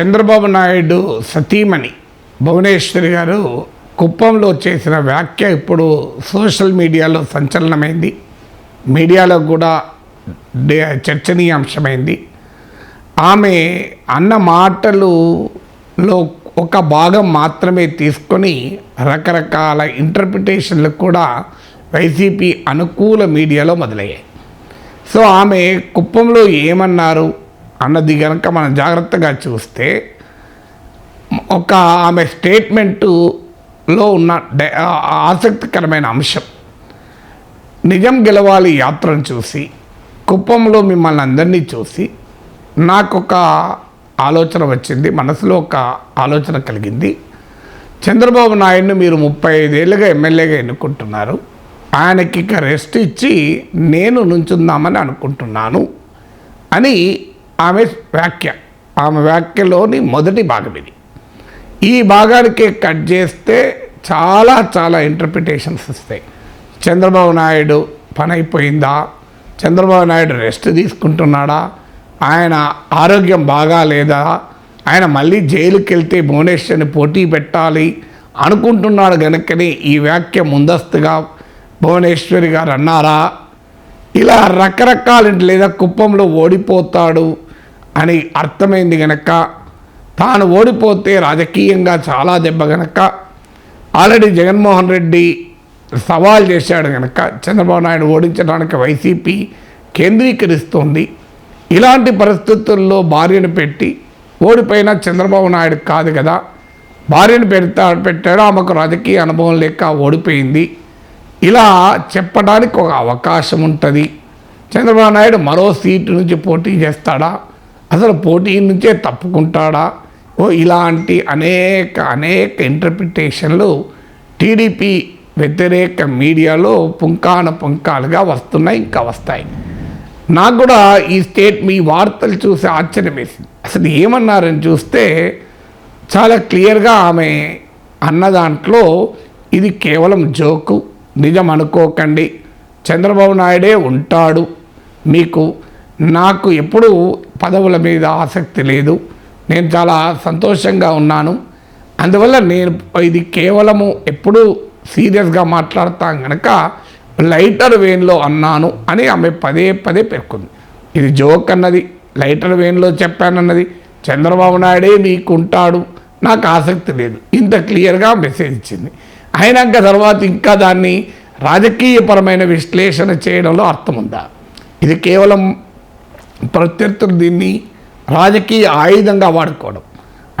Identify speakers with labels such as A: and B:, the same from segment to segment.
A: చంద్రబాబు నాయుడు సతీమణి భువనేశ్వరి గారు కుప్పంలో చేసిన వ్యాఖ్య ఇప్పుడు సోషల్ మీడియాలో సంచలనమైంది. మీడియాలో కూడా చర్చనీయాంశమైంది. ఆమె అన్న మాటలులో ఒక భాగం మాత్రమే తీసుకొని రకరకాల ఇంటర్ప్రిటేషన్లు కూడా వైసీపీ అనుకూల మీడియాలో మొదలయ్యాయి. సో ఆమె కుప్పంలో ఏమన్నారు? అన్నది కనుక మనం జాగ్రత్తగా చూస్తే ఒక ఆమె స్టేట్మెంటులో ఉన్న ఆసక్తికరమైన అంశం. నిజం గెలవాలి యాత్రను చూసి కుప్పంలో మిమ్మల్ని అందరినీ చూసి నాకు ఒక ఆలోచన వచ్చింది మనసులో ఒక ఆలోచన కలిగింది. చంద్రబాబు నాయుడుని మీరు ముప్పై ఐదేళ్ళుగా ఎమ్మెల్యేగా ఎన్నుకుంటున్నారు. ఆయనకి ఇక రెస్ట్ ఇచ్చి నేను నుంచుందామని అనుకుంటున్నాను అని ఆమె వ్యాఖ్య. ఆమె వ్యాఖ్యలోని మొదటి భాగం ఇది. ఈ భాగానికి కట్ చేస్తే చాలా చాలా ఇంటర్ప్రిటేషన్స్ వస్తాయి. చంద్రబాబు నాయుడు పని అయిపోయిందా చంద్రబాబు నాయుడు రెస్ట్ తీసుకుంటున్నాడా? ఆయన ఆరోగ్యం బాగా లేదా? ఆయన మళ్ళీ జైలుకి వెళ్తే భువనేశ్వర్ని పోటీ పెట్టాలి అనుకుంటున్నాడు గనుకనే ఈ వ్యాఖ్య ముందస్తుగా భువనేశ్వరి గారు అన్నారా? ఇలా రకరకాల లేదా కుప్పంలో ఓడిపోతాడు అని అర్థమైంది గనక తాను ఓడిపోతే రాజకీయంగా చాలా దెబ్బ గనక ఆల్రెడీ జగన్మోహన్ రెడ్డి సవాల్ చేశాడు గనక చంద్రబాబు నాయుడు ఓడించడానికి వైసీపీ కేంద్రీకరిస్తోంది. ఇలాంటి పరిస్థితుల్లో భార్యను పెట్టి ఓడిపోయిన చంద్రబాబు నాయుడు కాదు కదా భార్యను పెడతా పెట్టాడు ఆమెకు రాజకీయ అనుభవం లేక ఓడిపోయింది. ఇలా చెప్పడానికి ఒక అవకాశం ఉంటుంది. చంద్రబాబు నాయుడు మరో సీటు నుంచి పోటీ చేస్తాడా? అసలు పోటీ నుంచే తప్పుకుంటాడా? ఓ ఇలాంటి అనేక అనేక ఇంటర్ప్రిటేషన్లు టీడీపీ వ్యతిరేక మీడియాలో పుంకాన పుంకాలుగా వస్తున్నాయి ఇంకా వస్తాయి. నాకు కూడా ఈ స్టేట్ మీ వార్తలు చూసి ఆశ్చర్యం వేసింది అసలు ఏమన్నారని చూస్తే చాలా క్లియర్గా ఆమె అన్న దాంట్లో ఇది కేవలం జోకు నిజం అనుకోకండి. చంద్రబాబు నాయుడే ఉంటాడు మీకు నాకు ఎప్పుడూ పదవుల మీద ఆసక్తి లేదు. నేను చాలా సంతోషంగా ఉన్నాను. అందువల్ల నేను ఇది కేవలము ఎప్పుడూ సీరియస్గా మాట్లాడతాం కనుక లైటర్ వేన్లో అన్నాను అని ఆమె పదే పదే పేర్కొంది. ఇది జోక్ అన్నది లైటర్ వేన్లో చెప్పానన్నది చంద్రబాబు నాయుడే మీకుంటాడు నాకు ఆసక్తి లేదు. ఇంత క్లియర్గా మెసేజ్ ఇచ్చింది. అయినాక తర్వాత ఇంకా దాన్ని రాజకీయపరమైన విశ్లేషణ చేయడంలో అర్థం ఉందా ఇది కేవలం ప్రత్యర్థులు దీన్ని రాజకీయ ఆయుధంగా వాడుకోవడం.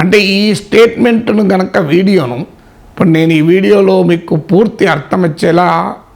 A: అంటే ఈ స్టేట్మెంట్ను గనక వీడియోను ఇప్పుడు నేను ఈ వీడియోలో మీకు పూర్తి అర్థం వచ్చేలా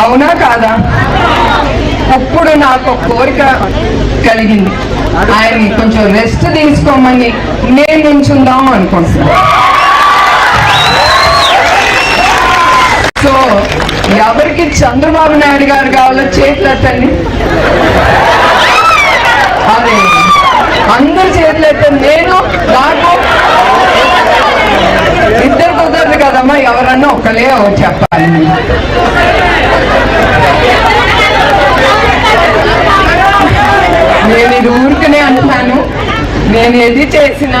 B: అవునా కాదా? అప్పుడు నాకు ఒక కోరిక కలిగింది. ఆయన కొంచెం రెస్ట్ తీసుకోమని నేను నుంచుందాం అనుకుంటున్నాను. సో ఎవరికి చంద్రబాబు నాయుడు గారు కావాలో చేతులెత్తండి అది అదే. అందరు చేతులెత్తండి నేను నాకు ఇద్దరు కుదరదు కదమ్మా ఎవరన్నా ఒక్కలే చెప్పాలి. నేను ఇది ఊరికనే అంటున్నాను నేను ఏది చేసినా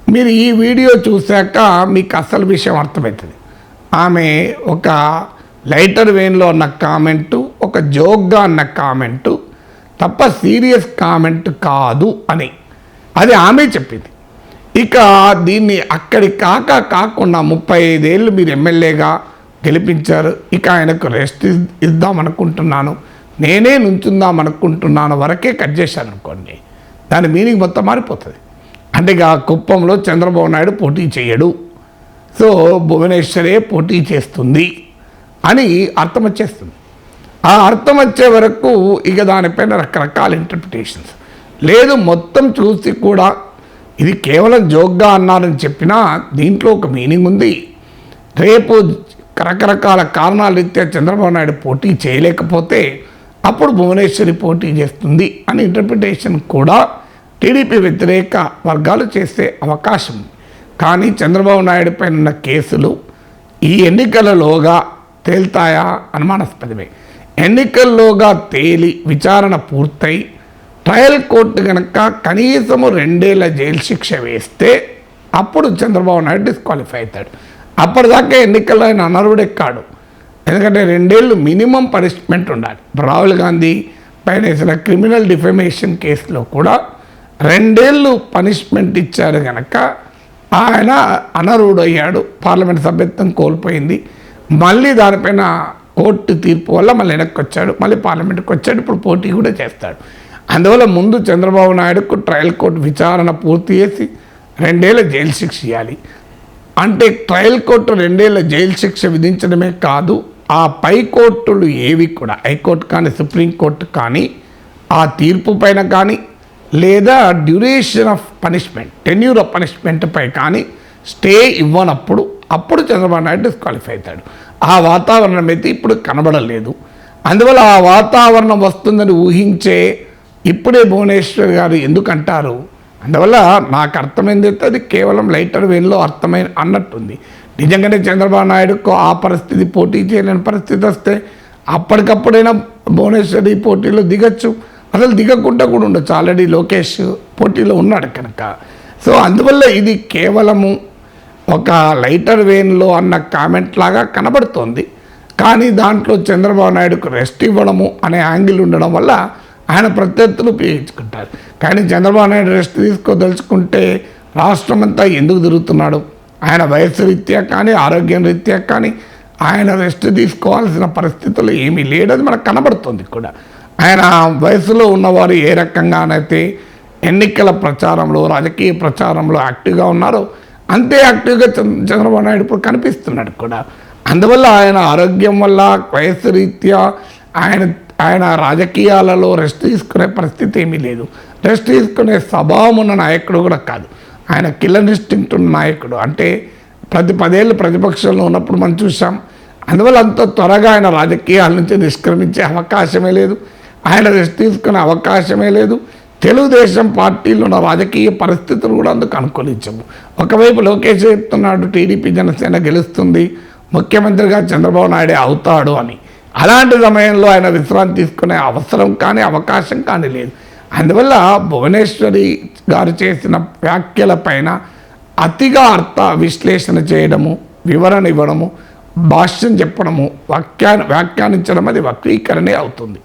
A: మీరు ఈ వీడియో చూశాక మీకు అసలు విషయం అర్థమవుతుంది. ఆమె ఒక లైటర్ వేన్లో ఉన్న కామెంటు ఒక జోక్గా అన్న కామెంటు తప్ప సీరియస్ కామెంట్ కాదు అని. అది ఆమె చెప్పింది. ఇక దీన్ని అక్కడి కాక కాకుండా ముప్పై ఐదేళ్ళు మీరు ఎమ్మెల్యేగా గెలిపించారు. ఇక ఆయనకు రెస్ట్ ఇస్- ఇద్దామనుకుంటున్నాను నేనే నుంచుందాం అనుకుంటున్నాను వరకే కట్ చేశాను అనుకోండి దాని మీనింగ్ మొత్తం మారిపోతుంది. అంటే ఇక కుప్పంలో చంద్రబాబు నాయుడు పోటీ చేయడు. సో భువనేశ్వరే పోటీ చేస్తుంది అని అర్థం వచ్చేస్తుంది. ఆ అర్థం వచ్చే వరకు ఇక దానిపైన రకరకాల ఇంటర్ప్రిటేషన్స్ లేదు మొత్తం చూసి కూడా ఇది కేవలం జోక్గా అన్నారని చెప్పినా దీంట్లో ఒక మీనింగ్ ఉంది. రేపు రకరకాల కారణాల రీత్యా చంద్రబాబు నాయుడు పోటీ చేయలేకపోతే అప్పుడు భువనేశ్వరి పోటీ చేస్తుంది అని ఇంటర్ప్రిటేషన్ కూడా టీడీపీ వ్యతిరేక వర్గాలు చేసే అవకాశం. కానీ చంద్రబాబు నాయుడు పైన ఉన్న కేసులు ఈ ఎన్నికలలోగా తేల్తాయా అనుమానాస్పదమే. ఎన్నికల్లోగా తేలి విచారణ పూర్తయి ట్రయల్ కోర్టు కనుక కనీసము రెండేళ్ళ జైలు శిక్ష వేస్తే అప్పుడు చంద్రబాబు నాయుడు డిస్క్వాలిఫై అవుతాడు. అప్పటిదాకా ఎన్నికల్లో ఆయన అనర్హుడెక్కాడు ఎందుకంటే రెండేళ్ళు మినిమం పనిష్మెంట్ ఉండాలి. రాహుల్ గాంధీ పైన వేసిన క్రిమినల్ డిఫమేషన్ కేసులో కూడా రెండేళ్ళు పనిష్మెంట్ ఇచ్చారు కనుక ఆయన అనర్హుడు అయ్యాడు పార్లమెంట్ సభ్యత్వం కోల్పోయింది. మళ్ళీ దానిపైన కోర్టు తీర్పు వల్ల మళ్ళీ వెనక్కి వచ్చాడు. మళ్ళీ పార్లమెంట్కి వచ్చాడు. ఇప్పుడు పోటీ కూడా చేస్తాడు. అందువల్ల ముందు చంద్రబాబు నాయుడుకు ట్రయల్ కోర్టు విచారణ పూర్తి చేసి రెండేళ్ళ జైలు శిక్ష ఇవ్వాలి అంటే ట్రయల్ కోర్టు రెండేళ్ళ జైలు శిక్ష విధించడమే కాదు ఆ పై కోర్టులు ఏవి కూడా హైకోర్టు కానీ సుప్రీంకోర్టు కానీ ఆ తీర్పు పైన కానీ లేదా duration of punishment tenure of పనిష్మెంట్పై కానీ స్టే ఇవ్వనప్పుడు అప్పుడు చంద్రబాబు నాయుడు డిస్క్వాలిఫై అవుతాడు. ఆ వాతావరణం అయితే ఇప్పుడు కనబడలేదు. అందువల్ల ఆ వాతావరణం వస్తుందని ఊహించే ఇప్పుడే భువనేశ్వర్ గారు ఎందుకంటారు? అందువల్ల నాకు అర్థమైంది అది కేవలం లైటర్ వేన్లో అర్థమైన అన్నట్టుంది. నిజంగానే చంద్రబాబు నాయుడుకు ఆ పరిస్థితి పోటీ చేయలేని పరిస్థితి వస్తే అప్పటికప్పుడైనా భువనేశ్వరి పోటీలో దిగచ్చు. అసలు దిగకుండా కూడా ఉండొచ్చు. ఆల్రెడీ లోకేష్ పోటీలో ఉన్నాడు కనుక. సో అందువల్ల ఇది కేవలము ఒక లైటర్ వేన్లో అన్న కామెంట్ లాగా కనబడుతోంది. కానీ దాంట్లో చంద్రబాబు నాయుడుకు రెస్ట్ ఇవ్వడము అనే యాంగిల్ ఉండడం వల్ల ఆయన ప్రత్యర్థులు ఉపయోగించుకుంటారు. కానీ చంద్రబాబు నాయుడు రెస్ట్ తీసుకోదలుచుకుంటే రాష్ట్రం అంతా ఎందుకు తిరుగుతున్నాడు? ఆయన వయస్సు రీత్యా కానీ ఆరోగ్యం రీత్యా కానీ ఆయన రెస్ట్ తీసుకోవాల్సిన పరిస్థితులు ఏమీ లేడని మనకు కనబడుతుంది కూడా. ఆయన వయసులో ఉన్నవారు ఏ రకంగానైతే ఎన్నికల ప్రచారంలో రాజకీయ ప్రచారంలో యాక్టివ్గా ఉన్నారో అంతే యాక్టివ్గా చంద్ర- చంద్రబాబు నాయుడు ఇప్పుడు కనిపిస్తున్నాడు కూడా. అందువల్ల ఆయన ఆరోగ్యం వల్ల వయస్సు రీత్యా ఆయన ఆయన రాజకీయాలలో రెస్ట్ తీసుకునే పరిస్థితి ఏమీ లేదు. రెస్ట్ తీసుకునే స్వభావం ఉన్న నాయకుడు కూడా కాదు. ఆయన కిల్లర్ ఇన్స్టింక్ట్ ఉన్న నాయకుడు. అంటే ప్రతి పదేళ్ళు ప్రతిపక్షంలో ఉన్నప్పుడు మనం చూసాం అందువల్ల అంత త్వరగా ఆయన రాజకీయాల నుంచి నిష్క్రమించే అవకాశమే లేదు. ఆయన రెస్ట్ తీసుకునే అవకాశమే లేదు. తెలుగుదేశం పార్టీలో ఉన్న రాజకీయ పరిస్థితులు కూడా అందుకు అనుకూలించము ఒకవైపు లోకేష్ చెప్తున్నాడు టీడీపీ జనసేన గెలుస్తుంది ముఖ్యమంత్రిగా చంద్రబాబు నాయుడే అవుతాడు అని. అలాంటి సమయంలో ఆయన విశ్రాంతి తీసుకునే అవసరం కానీ అవకాశం కానీ లేదు. అందువల్ల భువనేశ్వరి గారు చేసిన వ్యాఖ్యల పైన అతిగా అర్థ విశ్లేషణ చేయడము వివరణ ఇవ్వడము భాష్యం చెప్పడము వ్యాఖ్యా వ్యాఖ్యానించడం అది వక్రీకరణే అవుతుంది.